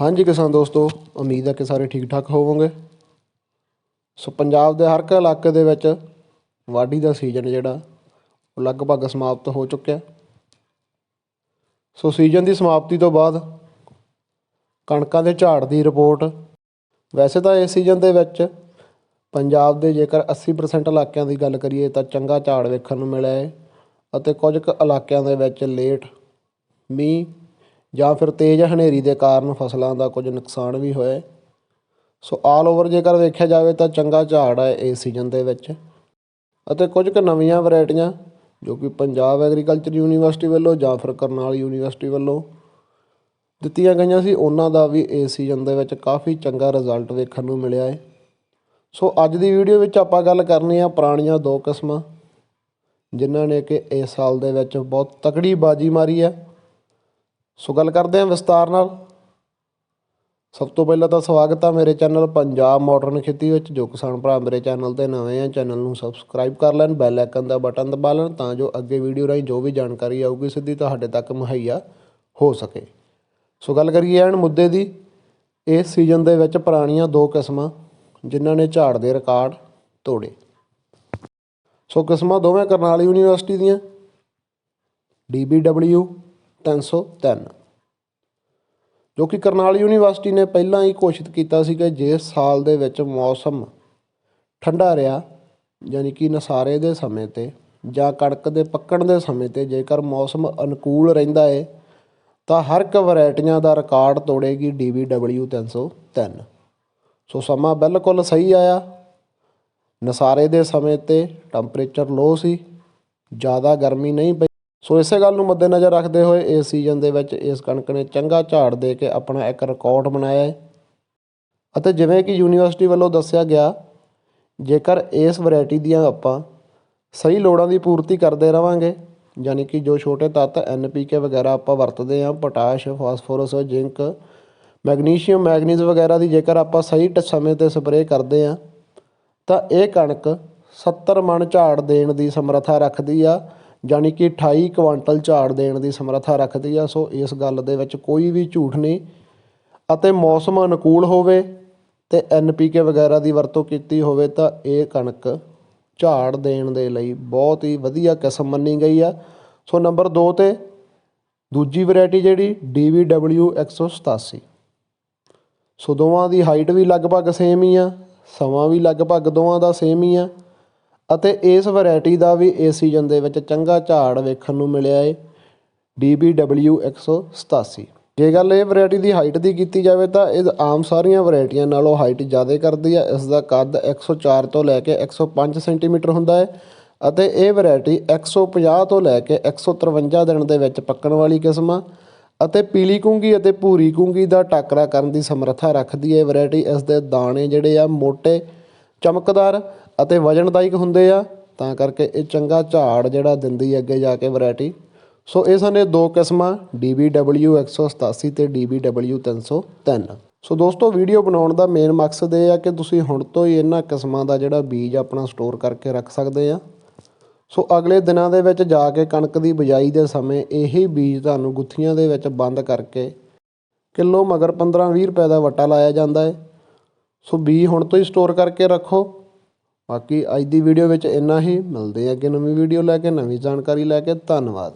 ਹਾਂਜੀ ਕਿਸਾਨ ਦੋਸਤੋ, ਉਮੀਦ ਹੈ ਕਿ ਸਾਰੇ ਠੀਕ ਠਾਕ ਹੋਵੋਗੇ। ਸੋ ਪੰਜਾਬ ਦੇ ਹਰ ਇੱਕ ਇਲਾਕੇ ਦੇ ਵਿੱਚ ਵਾਢੀ ਦਾ ਸੀਜ਼ਨ ਜਿਹੜਾ, ਉਹ ਲਗਭਗ ਸਮਾਪਤ ਹੋ ਚੁੱਕਿਆ। ਸੋ ਸੀਜ਼ਨ ਦੀ ਸਮਾਪਤੀ ਤੋਂ ਬਾਅਦ ਕਣਕਾਂ ਦੇ ਝਾੜ ਦੀ ਰਿਪੋਰਟ। ਵੈਸੇ ਤਾਂ ਇਸ ਸੀਜ਼ਨ ਦੇ ਵਿੱਚ ਪੰਜਾਬ ਦੇ ਜੇਕਰ 80% ਇਲਾਕਿਆਂ ਦੀ ਗੱਲ ਕਰੀਏ ਤਾਂ ਚੰਗਾ ਝਾੜ ਵੇਖਣ ਨੂੰ ਮਿਲਿਆ ਹੈ ਅਤੇ ਕੁਝ ਕੁ ਇਲਾਕਿਆਂ ਦੇ ਵਿੱਚ ਲੇਟ ਮੀਂਹ ਜਾਂ ਫਿਰ ਤੇਜ਼ ਹਨੇਰੀ ਦੇ ਕਾਰਨ ਫਸਲਾਂ ਦਾ ਕੁਝ ਨੁਕਸਾਨ ਵੀ ਹੋਇਆ ਹੈ। ਸੋ ਆਲ ਓਵਰ ਜੇਕਰ ਵੇਖਿਆ ਜਾਵੇ ਤਾਂ ਚੰਗਾ ਝਾੜ ਹੈ ਇਸ ਸੀਜ਼ਨ ਦੇ ਵਿੱਚ। ਅਤੇ ਕੁਝ ਕੁ ਨਵੀਆਂ ਵੈਰਾਈਟੀਆਂ, ਜੋ ਕਿ ਪੰਜਾਬ ਐਗਰੀਕਲਚਰ ਯੂਨੀਵਰਸਿਟੀ ਵੱਲੋਂ ਜਾਂ ਫਿਰ ਕਰਨਾਲ ਯੂਨੀਵਰਸਿਟੀ ਵੱਲੋਂ ਦਿੱਤੀਆਂ ਗਈਆਂ ਸੀ, ਉਹਨਾਂ ਦਾ ਵੀ ਇਸ ਸੀਜ਼ਨ ਦੇ ਵਿੱਚ ਕਾਫੀ ਚੰਗਾ ਰਿਜ਼ਲਟ ਵੇਖਣ ਨੂੰ ਮਿਲਿਆ ਹੈ। ਸੋ ਅੱਜ ਦੀ ਵੀਡੀਓ ਵਿੱਚ ਆਪਾਂ ਗੱਲ ਕਰਨੀ ਆ ਪੁਰਾਣੀਆਂ ਦੋ ਕਿਸਮਾਂ, ਜਿਨ੍ਹਾਂ ਨੇ ਕਿ ਇਸ ਸਾਲ ਦੇ ਵਿੱਚ ਬਹੁਤ ਤਕੜੀ ਬਾਜੀ ਮਾਰੀ ਹੈ। ਸੋ ਗੱਲ ਕਰਦੇ ਹਾਂ ਵਿਸਤਾਰ ਨਾਲ। ਸਭ ਤੋਂ ਪਹਿਲਾਂ ਤਾਂ ਸਵਾਗਤ ਆ ਮੇਰੇ ਚੈਨਲ ਪੰਜਾਬ ਮਾਡਰਨ ਖੇਤੀ ਵਿੱਚ। ਜੋ ਕਿਸਾਨ ਭਰਾ ਮੇਰੇ ਚੈਨਲ ਤੇ ਨਵੇਂ ਆ, ਚੈਨਲ ਨੂੰ ਸਬਸਕ੍ਰਾਈਬ ਕਰ ਲੈਣ ਬੈਲ ਆਈਕਨ ਦਾ ਬਟਨ ਦਬਾ ਲੈਣ ਤਾਂ ਜੋ ਅੱਗੇ ਵੀਡੀਓ ਰਾਹੀਂ ਜੋ ਵੀ ਜਾਣਕਾਰੀ ਆਊਗੀ ਸਿੱਧੀ ਤੁਹਾਡੇ ਤੱਕ ਮੁਹੱਈਆ ਹੋ ਸਕੇ। ਸੋ ਗੱਲ ਕਰੀਏ ਐਨ ਮੁੱਦੇ ਦੀ। ਇਸ ਸੀਜ਼ਨ ਦੇ ਵਿੱਚ ਪੁਰਾਣੀਆਂ ਦੋ ਕਿਸਮਾਂ, ਜਿਨ੍ਹਾਂ ਨੇ ਝਾੜ ਦੇ ਰਿਕਾਰਡ ਤੋੜੇ। ਸੋ ਕਿਸਮਾਂ ਦੋਵੇਂ ਕਰਨਾਲ ਯੂਨੀਵਰਸਿਟੀ ਦੀਆਂ। DBW 303 ਜੋ ਕਿ ਕਰਨਾਲ ਯੂਨੀਵਰਸਿਟੀ ਨੇ ਪਹਿਲਾਂ ਹੀ ਘੋਸ਼ਿਤ ਕੀਤਾ ਸੀ ਕਿ ਜੇ ਸਾਲ ਦੇ ਵਿੱਚ ਮੌਸਮ ਠੰਡਾ ਰਿਹਾ, ਯਾਨੀ ਕਿ ਨਸਾਰੇ ਦੇ ਸਮੇਂ ਤੇ ਜਾਂ ਕਣਕ ਦੇ ਪੱਕਣ ਦੇ ਸਮੇਂ ਤੇ ਜੇਕਰ ਮੌਸਮ ਅਨੁਕੂਲ ਰਹਿੰਦਾ ਹੈ ਤਾਂ ਹਰ ਇੱਕ ਵੈਰਾਈਟੀਆਂ ਦਾ ਰਿਕਾਰਡ ਤੋੜੇਗੀ DBW 303 ਸੋ ਸਮਾਂ ਬਿਲਕੁਲ ਸਹੀ ਆਇਆ। ਨਸਾਰੇ ਦੇ ਸਮੇਂ ਤੇ ਟੈਂਪਰੇਚਰ ਲੋ ਸੀ, ਜ਼ਿਆਦਾ ਗਰਮੀ ਨਹੀਂ ਪਈ। ਸੋ ਇਸੇ ਗੱਲ ਨੂੰ ਮੱਦੇਨਜ਼ਰ ਰੱਖਦੇ ਹੋਏ ਇਸ ਸੀਜ਼ਨ ਦੇ ਵਿੱਚ ਇਸ ਕਣਕ ਨੇ ਚੰਗਾ ਝਾੜ ਦੇ ਕੇ ਆਪਣਾ ਇੱਕ ਰਿਕਾਰਡ ਬਣਾਇਆ ਹੈ। ਅਤੇ ਜਿਵੇਂ ਕਿ ਯੂਨੀਵਰਸਿਟੀ ਵੱਲੋਂ ਦੱਸਿਆ ਗਿਆ, ਜੇਕਰ ਇਸ ਵੈਰਾਈਟੀ ਦੀਆਂ ਆਪਾਂ ਸਹੀ ਲੋੜਾਂ ਦੀ ਪੂਰਤੀ ਕਰਦੇ ਰਵਾਂਗੇ, ਯਾਨੀ ਕਿ ਜੋ ਛੋਟੇ ਤੱਤ ਐਨਪੀਕੇ ਵਗੈਰਾ ਆਪਾਂ ਵਰਤਦੇ ਹਾਂ, potash, phosphorus, zinc, magnesium, manganese ਵਗੈਰਾ ਦੀ ਜੇਕਰ ਆਪਾਂ ਸਹੀ ਟ- ਸਮੇਂ ਤੇ ਸਪਰੇਅ ਕਰਦੇ ਹਾਂ, ਤਾਂ ਇਹ ਕਣਕ 70 ਮਣ ਝਾੜ ਦੇਣ ਦੀ ਸਮਰੱਥਾ ਰੱਖਦੀ ਆ। ਯਾਨੀ ਕਿ 28 ਕੁਆਂਟਲ ਝਾੜ ਦੇਣ ਦੀ ਸਮਰੱਥਾ ਰੱਖਦੀ ਆ, ਸੋ ਇਸ ਗੱਲ ਦੇ ਵਿੱਚ ਕੋਈ ਵੀ ਝੂਠ ਨਹੀਂ। ਅਤੇ ਮੌਸਮ ਅਨੁਕੂਲ ਹੋਵੇ ਤੇ ਐਨਪੀਕੇ ਵਗੈਰਾ ਦੀ ਵਰਤੋਂ ਕੀਤੀ ਹੋਵੇ ਤਾਂ ਇਹ ਕਣਕ ਝਾੜ ਦੇਣ ਦੇ ਲਈ ਬਹੁਤ ਹੀ ਵਧੀਆ ਕਿਸਮ ਮੰਨੀ ਗਈ ਆ। ਸੋ ਨੰਬਰ 2 ਤੇ ਦੂਜੀ ਵੈਰਾਈਟੀ ਜਿਹੜੀ DVW 187 ਸੋ ਦੋਵਾਂ ਦੀ ਹਾਈਟ ਵੀ ਲਗਭਗ ਸੇਮ ਹੀ ਆ, ਸਮਾਂ ਵੀ ਲਗਭਗ ਦੋਵਾਂ ਦਾ ਸੇਮ ਹੀ ਆ। ਅਤੇ ਇਸ ਵੈਰਾਈਟੀ ਦਾ ਵੀ ਇਸ ਸੀਜ਼ਨ ਦੇ ਵਿੱਚ ਚੰਗਾ ਝਾੜ ਵੇਖਣ ਨੂੰ ਮਿਲਿਆ ਹੈ DBW 187 ਜੇ ਗੱਲ ਇਹ ਵੈਰਾਈਟੀ ਦੀ ਹਾਈਟ ਦੀ ਕੀਤੀ ਜਾਵੇ ਤਾਂ ਇਹ ਆਮ ਸਾਰੀਆਂ ਵੈਰਾਈਟੀਆਂ ਨਾਲੋਂ ਹਾਈਟ ਜ਼ਿਆਦਾ ਕਰਦੀ ਹੈ ਇਸ ਦਾ ਕੱਦ 104 ਤੋਂ ਲੈ ਕੇ 105 ਸੈਂਟੀਮੀਟਰ ਹੁੰਦਾ ਹੈ ਅਤੇ ਇਹ ਵੈਰਾਈਟੀ 150 ਤੋਂ ਲੈ ਕੇ 153 ਦਿਨ ਦੇ ਵਿੱਚ ਪੱਕਣ ਵਾਲੀ ਕਿਸਮ ਆ ਅਤੇ ਪੀਲੀ ਕੁੰਗੀ ਅਤੇ ਭੂਰੀ ਕੁੰਗੀ ਦਾ ਟਾਕਰਾ ਕਰਨ ਦੀ ਸਮਰੱਥਾ ਰੱਖਦੀ ਹੈ ਵੈਰਾਈਟੀ ਇਸ ਦੇ ਦਾਣੇ ਜਿਹੜੇ ਆ ਮੋٹے ਚਮਕਦਾਰ ਅਤੇ ਵਜਨਦਾਇਕ ਹੁੰਦੇ ਆ, ਤਾਂ ਕਰਕੇ ਇਹ ਚੰਗਾ ਝਾੜ ਜਿਹੜਾ ਦਿੰਦੀ ਅੱਗੇ ਜਾ ਕੇ ਵੈਰਾਈਟੀ। ਸੋ ਇਹ ਸਨ ਇਹ ਦੋ ਕਿਸਮਾਂ DBW 187 ਤੇ DBW 303 ਸੋ ਦੋਸਤੋ, ਵੀਡੀਓ ਬਣਾਉਣ ਦਾ ਮੇਨ ਮਕਸਦ ਇਹ ਆ ਕਿ ਤੁਸੀਂ ਹੁਣ ਤੋਂ ਹੀ ਇਹਨਾਂ ਕਿਸਮਾਂ ਦਾ ਜਿਹੜਾ ਬੀਜ ਆਪਣਾ ਸਟੋਰ ਕਰਕੇ ਰੱਖ ਸਕਦੇ ਆ। ਸੋ ਅਗਲੇ ਦਿਨਾਂ ਦੇ ਵਿੱਚ ਜਾ ਕੇ ਕਣਕ ਦੀ ਬਿਜਾਈ ਦੇ ਸਮੇਂ ਇਹੀ ਬੀਜ ਤੁਹਾਨੂੰ ਗੁੱਥੀਆਂ ਦੇ ਵਿੱਚ ਬੰਦ ਕਰਕੇ ਕਿਲੋ ਮਗਰ 15-20 ਰੁਪਏ ਦਾ ਵਟਾ ਲਾਇਆ ਜਾਂਦਾ ਹੈ। ਸੋ ਬੀਜ ਹੁਣ ਤੋਂ ਹੀ ਸਟੋਰ ਕਰਕੇ ਰੱਖੋ। ਬਾਕੀ ਅੱਜ ਦੀ ਵੀਡੀਓ ਵਿੱਚ ਇੰਨਾ ਹੀ। ਮਿਲਦੇ ਹਾਂ ਕਿ ਨਵੀਂ ਵੀਡੀਓ ਲੈ ਕੇ, ਨਵੀਂ ਜਾਣਕਾਰੀ ਲੈ ਕੇ। ਧੰਨਵਾਦ।